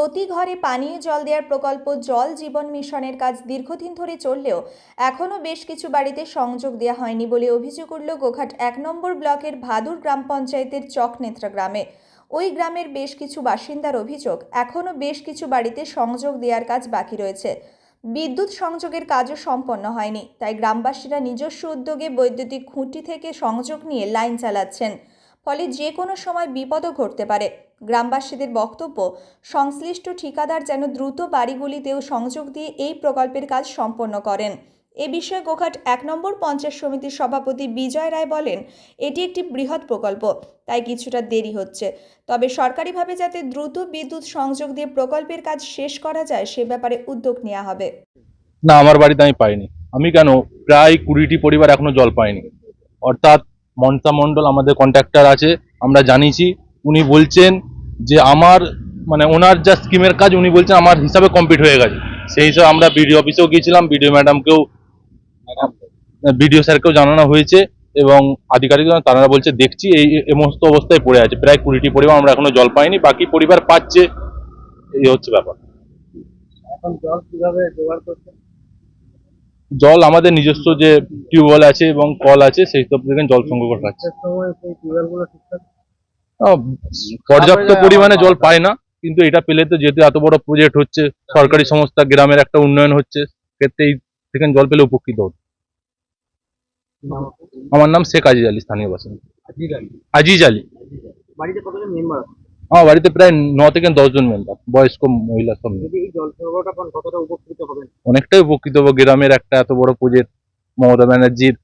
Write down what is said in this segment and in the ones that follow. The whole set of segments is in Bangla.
প্রতি ঘরে পানীয় জল দেওয়ার প্রকল্প জল জীবন মিশনের কাজ দীর্ঘদিন ধরে চললেও এখনও বেশ কিছু বাড়িতে সংযোগ দেওয়া হয়নি বলে অভিযোগ উঠল গোঘাট এক নম্বর ব্লকের ভাদুর গ্রাম পঞ্চায়েতের চকনেত্রা গ্রামে। ওই গ্রামের বেশ কিছু বাসিন্দার অভিযোগ, এখনও বেশ কিছু বাড়িতে সংযোগ দেওয়ার কাজ বাকি রয়েছে। বিদ্যুৎ সংযোগের কাজও সম্পন্ন হয়নি, তাই গ্রামবাসীরা নিজস্ব উদ্যোগে বৈদ্যুতিক খুঁটি থেকে সংযোগ নিয়ে লাইন চালাচ্ছেন। ফলে যে কোনো সময় বিপদও ঘটতে পারে। গ্রামবাসীদের বক্তব্য, সংশ্লিষ্ট ঠিকাদার যেন দ্রুত বাড়িগুলিতেও সংযোগ দিয়ে এই প্রকল্পের কাজ সম্পন্ন করেন। এ বিষয়ে গোঘাট এক নম্বর পঞ্চায়েত সমিতির সভাপতি বিজয় রায় বলেন, এটি একটি বৃহৎ প্রকল্প, তাই কিছুটা দেরি হচ্ছে। তবে সরকারিভাবে যাতে দ্রুত বিদ্যুৎ সংযোগ দিয়ে প্রকল্পের কাজ শেষ করা যায়, সে ব্যাপারে উদ্যোগ নেওয়া হবে। না, আমার বাড়িতে আমি পাইনি। আমি কেন? প্রায় কুড়িটি পরিবার এখনও জল পায়নি। অর্থাৎ মনসা মণ্ডল আমাদের কন্ট্রাক্টর আছে, আমরা জানিয়েছি। উনি বলছেন যে আমার মানে ওনার যা স্কিমের কাজ, উনি বলছেন আমার হিসাবে কমপ্লিট হয়ে গেছে। সেই হিসাবে আমরা বিডিও অফিসেও গিয়েছিলাম বিডিও ম্যাডামকেও বিডিও স্যারকেও জানানো হয়েছে এবং আধিকারিকরা তারা বলছে, দেখছি এই সমস্ত অবস্থায় পড়ে আছে। প্রায় কুড়িটি পরিবার আমরা এখনও জল পাইনি, বাকি পরিবার পাচ্ছে। এই হচ্ছে ব্যাপার। এখন জল কীভাবে জোগাড় করছেন? জল আমাদের নিজস্ব যে টিউবওয়েল আছে এবং কল আছে সেই সব থেকে জল সংগ্রহ করা হচ্ছে। পর্যাপ্ত পরিমাণে জল পায় না কিন্তু এটা পেলে তো যেহেতু এত বড় প্রজেক্ট হচ্ছে সরকারি সংস্থা গ্রামের একটা উন্নয়ন হচ্ছে ক্ষেত্রে এই থেকে জল পেলে উপকৃত হতো আমার নাম শেখ আজিজ আলী স্থানীয় বাসিন্দা। আজিজ আলী। বাড়িতে কতজন মেম্বার আছে? আমার বাড়িতে প্রায় ন থেকে দশ জন মেম্বার বয়স্ক মহিলা সব অনেকটাই উপকৃত হব। গ্রামের একটা এত বড় প্রজেক্ট মমতা ব্যানার্জির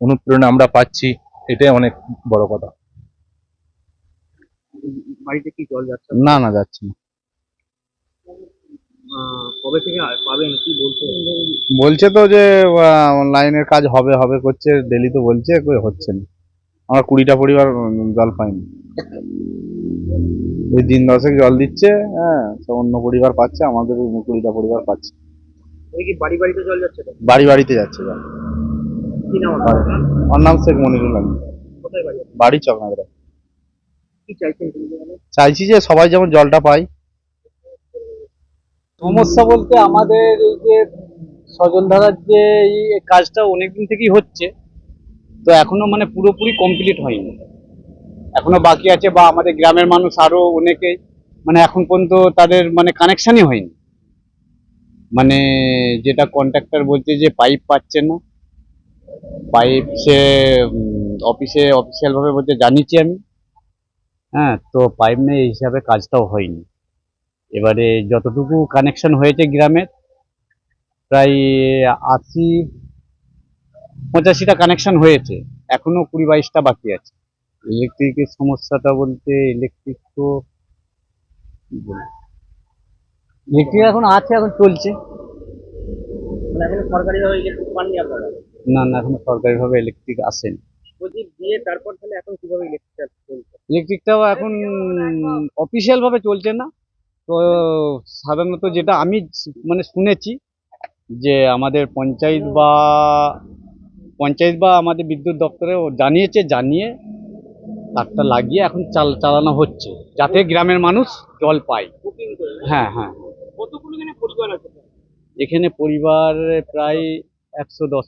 অনুপ্রেরণা আমরা পাচ্ছি এটাই অনেক বড় কথা। বাড়িতে কি জল যাচ্ছে? না না যাচ্ছে না। কবে থেকে পাবেন? কি বলছে? বলছে তো যে লাইনের কাজ হবে হবে করছে ডেলি তো বলছে কই হচ্ছে না। আমরা কুড়িটা পরিবার জল পাইনি এই দিন দশেক জল দিচ্ছে হ্যাঁ অন্য পরিবার পাচ্ছে আমাদের কুড়িটা পরিবার পাচ্ছে। বাড়ি বাড়িতে জল যাচ্ছে বাড়ি বাড়িতে যাচ্ছে জল। আমার নাম শেখ মনিরুল কোথায় বাড়ি? বাড়ি চকনাগড়া? চাইছি যে সবাই যেমন জলটা পায়। সমস্যা বলতে আমাদের এই যে সজলধারার যে এই কাজটা অনেকদিন থেকেই হচ্ছে তো এখনও মানে পুরোপুরি কমপ্লিট হয়নি। এখনও বাকি আছে বা আমাদের গ্রামের মানুষ আরও অনেকে মানে এখন পর্যন্ত তাদের মানে কানেকশনই হয়নি। মানে যেটা কন্ট্রাক্টর বলছে যে পাইপ পাচ্ছে না। পাইপ সে অফিসে অফিসিয়াল ভাবে বলতে জানিয়েছি আমি। হ্যাঁ তো পাইপ নেই এই হিসাবে কাজটাও হয়নি। এবারে যতটুকু কানেকশন হয়েছে গ্রামের, প্রায় আশি পঁচাশিটা কানেকশন হয়েছে। এখনও কুড়ি বাইশটা বাকি আছে। ইলেকট্রিকের সমস্যাটা বলতে ইলেকট্রিক তো ইলেকট্রিক এখন আছে এখন চলছে। মানে না না এখন সরকারিভাবে ইলেকট্রিক আসেনি। দিয়ে তারপর তাহলে এখন কীভাবে ইলেকট্রিক চলছে? ইলেকট্রিকটাও এখন অফিসিয়াল ভাবে চলছে না। তো সাধারণত যেটা আমি মানে শুনেছি যে আমাদের পঞ্চায়েত বা পঞ্চায়েত বা আমাদের বিদ্যুৎ দপ্তরে ও জানিয়েছে জানিয়ে তারটা লাগিয়ে এখন চাল চালানো হচ্ছে যাতে গ্রামের মানুষ জল পায়। হ্যাঁ হ্যাঁ। এখানে পরিবার প্রায় একশো দশ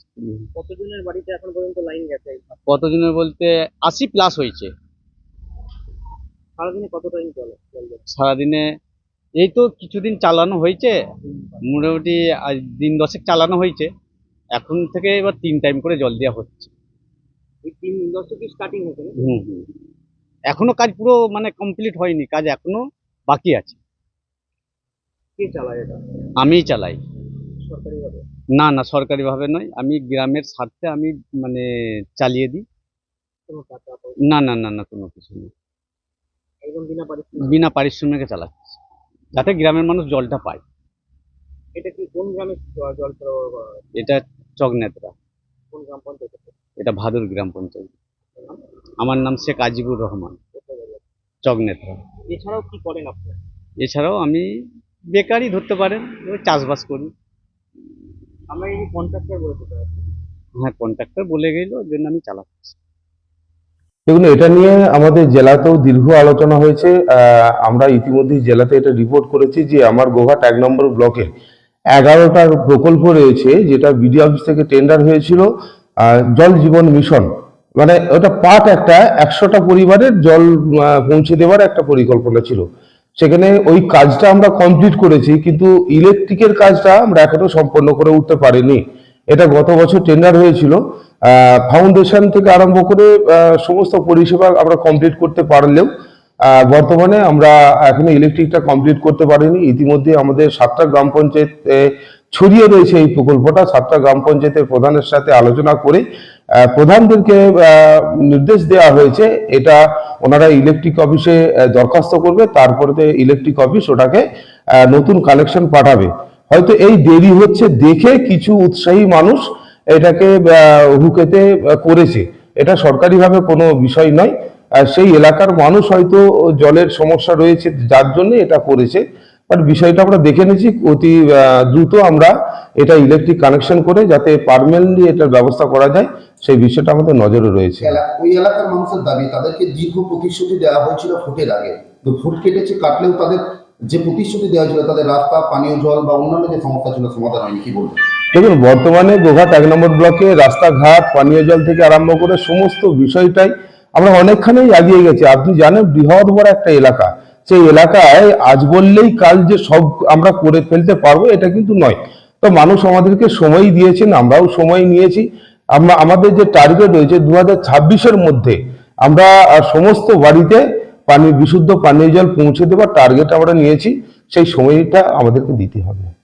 কতজনের বাড়িতে এখন পর্যন্ত লাইন গেছে? কতজনের বলতে আশি প্লাস হয়েছে। সারাদিনে কত টাইম চলে সারাদিনে এই তো কিছুদিন চালানো হয়েছে মোটামুটি আজ দিন দশেক চালানো হয়েছে। এখন থেকে এবার তিন টাইম করে জল দেওয়া হচ্ছে। তিন স্টার্টিং হয়েছে হুম হুম। এখনও কাজ পুরো মানে কমপ্লিট হয়নি কাজ এখনও বাকি আছে। কে চালায় এটা? আমিই চালাই। সরকারিভাবে? না না সরকারিভাবে নয়। আমি গ্রামের স্বার্থে আমি মানে চালিয়ে দিই। না না না না কোনো কিছু নেই বিনা পারিশ্রমিক? চালাচ্ছি। যাতে গ্রামের মানুষ জলটা পায়। এটা কি কোন গ্রামে জ- জল সরবরাহ এটা চকনেতরা কোন গ্রাম পঞ্চায়েত এটা? ভাদুর গ্রাম পঞ্চায়েত। আমার নাম শেখ আজিবুর রহমান। চকনেতরা এছাড়াও কি করেন আপনি? এছাড়াও আমি বেকারই ধরতে পারেন চাষবাস করি। আমরা এই কন্ট্রাক্টর বলে দিতে হ্যাঁ কন্ট্রাক্টর বলে গেল ওই জন্য আমি চালাচ্ছি। দেখুন এটা নিয়ে আমাদের জেলাতেও দীর্ঘ আলোচনা হয়েছে। আমরা ইতিমধ্যেই জেলাতে এটা রিপোর্ট করেছি যে আমার গোঘাট এক নম্বর ব্লকে এগারোটার প্রকল্প রয়েছে যেটা বিডি অফিস থেকে টেন্ডার হয়েছিল জল জীবন মিশন। মানে ওটা পার্ট একটা, একশোটা পরিবারের জল পৌঁছে দেওয়ার একটা পরিকল্পনা ছিল। সেখানে ওই কাজটা আমরা কমপ্লিট করেছি, কিন্তু ইলেকট্রিকের কাজটা আমরা এখনও সম্পন্ন করে উঠতে পারিনি। এটা গত বছর টেন্ডার হয়েছিল। ফাউন্ডেশন থেকে আরম্ভ করে সমস্ত পরিষেবা আমরা কমপ্লিট করতে পারলেও বর্তমানে আমরা এখনও ইলেকট্রিকটা কমপ্লিট করতে পারিনি। ইতিমধ্যে আমাদের সাতটা গ্রাম পঞ্চায়েত ছড়িয়ে রয়েছে এই প্রকল্পটা। সাতটা গ্রাম পঞ্চায়েতের প্রধানের সাথে আলোচনা করে প্রধানদেরকে নির্দেশ দেওয়া হয়েছে। এটা ওনারা ইলেকট্রিক অফিসে দরখাস্ত করবে। তারপরে ইলেকট্রিক অফিস ওটাকে নতুন কালেকশন পাঠাবে। হয়তো এই দেরি হচ্ছে দেখে কিছু উৎসাহী মানুষ এটাকে হুকেতে করেছে। এটা সরকারিভাবে কোনো বিষয় নয়। সেই এলাকার মানুষ হয়তো জলের সমস্যা রয়েছে যার জন্য এটা করেছে। বাট বিষয়টা আমরা দেখে নিয়েছি অতি দ্রুত আমরা এটা ইলেকট্রিক কানেকশন করে যাতে পারমানেন্টলি এটার ব্যবস্থা করা যায় সেই বিষয়টা আমাদের নজরে রয়েছে। ওই এলাকার মানুষের দাবি তাদেরকে দীর্ঘ প্রতিশ্রুতি দেওয়া হয়েছিল ফুটের আগে। তো ফুট কেটেছে কাটলেও তাদের যে প্রতিশ্রুতি দেওয়া ছিল তাদের রাস্তা পানীয় জল বা অন্যান্য যে সমস্যা ছিল সমাধান হয়নি কি বলব দেখুন বর্তমানে গোঘাট এক নম্বর ব্লকে রাস্তাঘাট পানীয় জল থেকে আরম্ভ করে সমস্ত বিষয়টাই আমরা অনেকখানেই এগিয়ে গেছি। আপনি জানেন বৃহৎ বড় একটা এলাকা। সেই এলাকায় আজ বললেই কাল যে সব আমরা করে ফেলতে পারব, এটা কিন্তু নয়। তো মানুষ আমাদেরকে সময় দিয়েছেন, আমরাও সময় নিয়েছি। আমরা, আমাদের যে টার্গেট রয়েছে দু হাজার মধ্যে, আমরা সমস্ত বাড়িতে পানি, বিশুদ্ধ পানীয় জল পৌঁছে দেওয়ার টার্গেট আমরা নিয়েছি। সেই সময়টা আমাদেরকে দিতে হবে।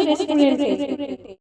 রেস্টুরেন্টে